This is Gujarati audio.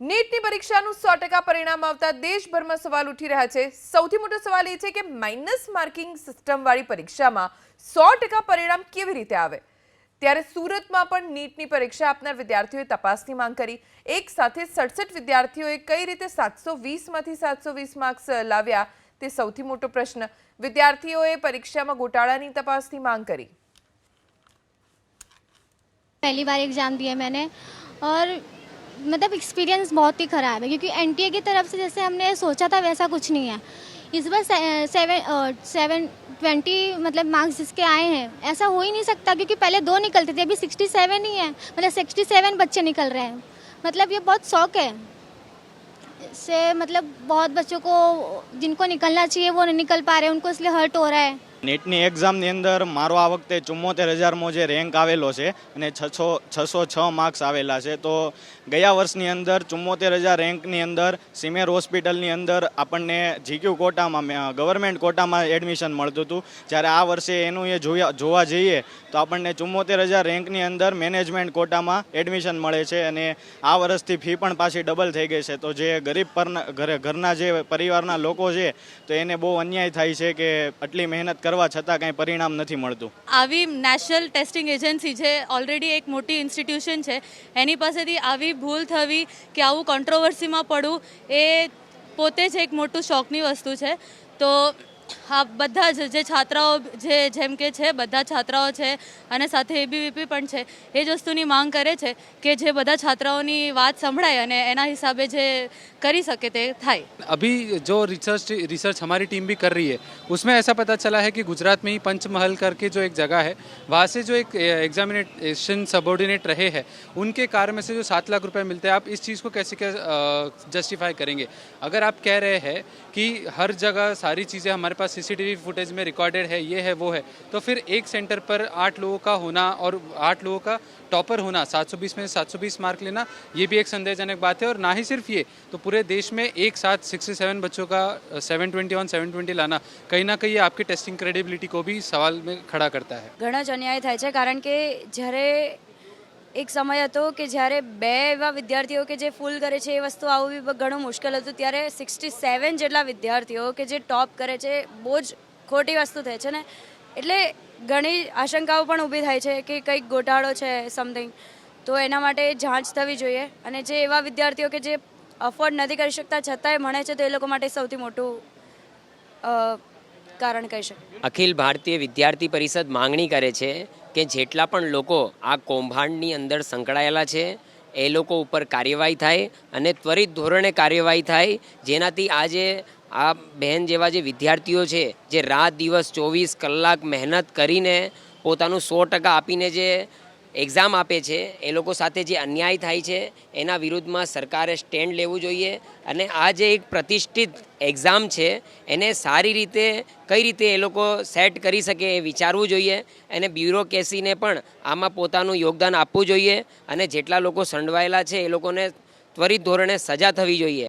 નીટની પરીક્ષાનું સો ટકા પરિણામ આવતા દેશભરમાં સવાલ ઉઠી રહ્યા છે. સૌથી મોટો સવાલ એ છે કે માઇનસ માર્કિંગ સિસ્ટમવાળી પરીક્ષામાં સો ટકા પરિણામ કેવી રીતે આવે? ત્યારે સુરતમાં પણ નીટની પરીક્ષા આપનાર વિદ્યાર્થીઓએ તપાસની માંગ કરી. એક સાથે સડસઠ વિદ્યાર્થીઓએ કઈ રીતે સાતસો વીસમાંથી સાતસો વીસ માર્ક્સ લાવ્યા? તે સૌથી મોટો પ્રશ્ન. વિદ્યાર્થીઓએ પરીક્ષામાં ગોટાળાની તપાસની માંગ કરી. પહેલી બાર એગ્જામ દીએ મેં और मतलब एक्सपीरियंस बहुत ही ख़राब है, क्योंकि एनटीए की तरफ़ से जैसे हमने सोचा था वैसा कुछ नहीं है। इस बार सेवन सेवन ट्वेंटी मतलब मार्क्स जिसके आए हैं, ऐसा हो ही नहीं सकता, क्योंकि पहले दो निकलते थे, अभी सिक्सटी सेवन ही है मतलब सिक्सटी सेवन बच्चे निकल रहे हैं। मतलब ये बहुत शौक है। इससे मतलब बहुत बच्चों को जिनको निकलना चाहिए, वो नहीं निकल पा रहे हैं उनको इसलिए हर्ट हो रहा है। નીટની એક્ઝામની અંદર મારો આ વખતે ચુમ્મોતેર હજારમો જે રેન્ક આવેલો છે અને છસો છસો છ માર્ક્સ આવેલા છે, તો ગયા વર્ષની અંદર ચુમ્મોતેર હજાર રેન્કની અંદર સિમેર હોસ્પિટલની અંદર આપણને જીક્યુ કોટામાં ગવર્મેન્ટ કોટામાં એડમિશન મળતું હતું. જ્યારે આ વર્ષે એનું એ જોયા, જોવા જઈએ, તો આપણને ચુમ્મોતેર હજાર રેન્કની અંદર મેનેજમેન્ટ કોટામાં એડમિશન મળે છે અને આ વર્ષથી ફી પણ પાછી ડબલ થઈ ગઈ છે. તો જે ગરીબ પરના, ઘરે, ઘરના જે પરિવારના લોકો છે, તો એને બહુ અન્યાય થાય છે કે આટલી મહેનત કરવા છતાં કાંઈ પરિણામ નથી મળતું. આવી નેશનલ ટેસ્ટિંગ એજન્સી છે ઓલરેડી એક મોટી ઇન્સ્ટિટ્યુશન છે, એની પાસેથી આવી ભૂલ થવી કે આવું કોન્ટ્રોવર્સીમાં પડવું એ પોતે જ એક મોટું શોખની વસ્તુ છે. તો આ બધા જ જે છાત્રાઓ જે જેમ કે છે બધા છાત્રાઓ છે અને સાથે એબીવીપી પણ છે એ જ વસ્તુની માંગ કરે છે કે જે બધા છાત્રાઓની વાત સંભળાય અને એના હિસાબે જે કરી શકે તે થાય अभी जो रिसर्च रिसर्च हमारी टीम भी कर रही है उसमें ऐसा पता चला है कि गुजरात में ही पंचमहल करके जो एक जगह है वहाँ से जो एक एग्जामिनेशन सबॉर्डिनेट रहे हैं उनके कार्य में से जो सात लाख रुपए मिलते हैं आप इस चीज़ को कैसे क्या जस्टिफाई करेंगे अगर आप कह रहे हैं कि हर जगह सारी चीज़ें हमारे पास सीसीटीवी फुटेज में रिकॉर्डेड है ये है वो है तो फिर एक सेंटर पर आठ लोगों का होना और आठ लोगों का टॉपर होना 720 में 720 मार्क लेना ये भी एक संदेहजनक बात है और ना ही सिर्फ ये तो पूरे देश में एक साथ 67 बच्चों का 720 ऑन 720 लाना कहीं ना कहीं ये आपकी टेस्टिंग क्रेडिबिलिटी को भी सवाल में खड़ा करता है ઘણા જ અન્યાય થાય છે કારણ કે જ્યારે એક સમય હતો કે જ્યારે બે એવા વિદ્યાર્થીઓ કે જે ફૂલ કરે છે એ વસ્તુ આવવી ઘણું મુશ્કેલ હતું. ત્યારે સિક્સટી સેવન જેટલા વિદ્યાર્થીઓ કે જે ટોપ કરે છે, બહુ જ ખોટી વસ્તુ થાય છે ને. એટલે ઘણી આશંકાઓ પણ ઊભી થાય છે કે કંઈક ગોટાળો છે સમથિંગ તો એના માટે જાંચ થવી જોઈએ. અને જે એવા વિદ્યાર્થીઓ કે જે અફોર્ડ નથી કરી શકતા, છતાંય ભણે છે, તો એ લોકો માટે સૌથી મોટું કારણ કહી શકાય. અખિલ ભારતીય વિદ્યાર્થી પરિષદ માંગણી કરે છે કે જેટલા પણ લોકો આ કૌભાંડની અંદર સંકળાયેલા છે, એ લોકો ઉપર કાર્યવાહી થાય અને ત્વરિત ધોરણે કાર્યવાહી થાય. જેનાથી આજે આ બહેન જેવા જે વિદ્યાર્થીઓ છે, જે રાત દિવસ ચોવીસ કલાક મહેનત કરીને પોતાનું સો ટકા આપીને જે એક્ઝામ આપે છે, એ લોકો સાથે જે અન્યાય થાય છે, એના વિરુદ્ધમાં સરકારે સ્ટેન્ડ લેવું જોઈએ અને આ જે એક પ્રતિષ્ઠિત એક્ઝામ છે, એને સારી રીતે, કઈ રીતે એ લોકો સેટ કરી શકે એ વિચારવું જોઈએ અને બ્યુરોક્રેસીને પણ આમાં પોતાનું યોગદાન આપવું જોઈએ અને જેટલા લોકો સંડવાયેલા છે એ લોકોને ત્વરિત ધોરણે સજા થવી જોઈએ.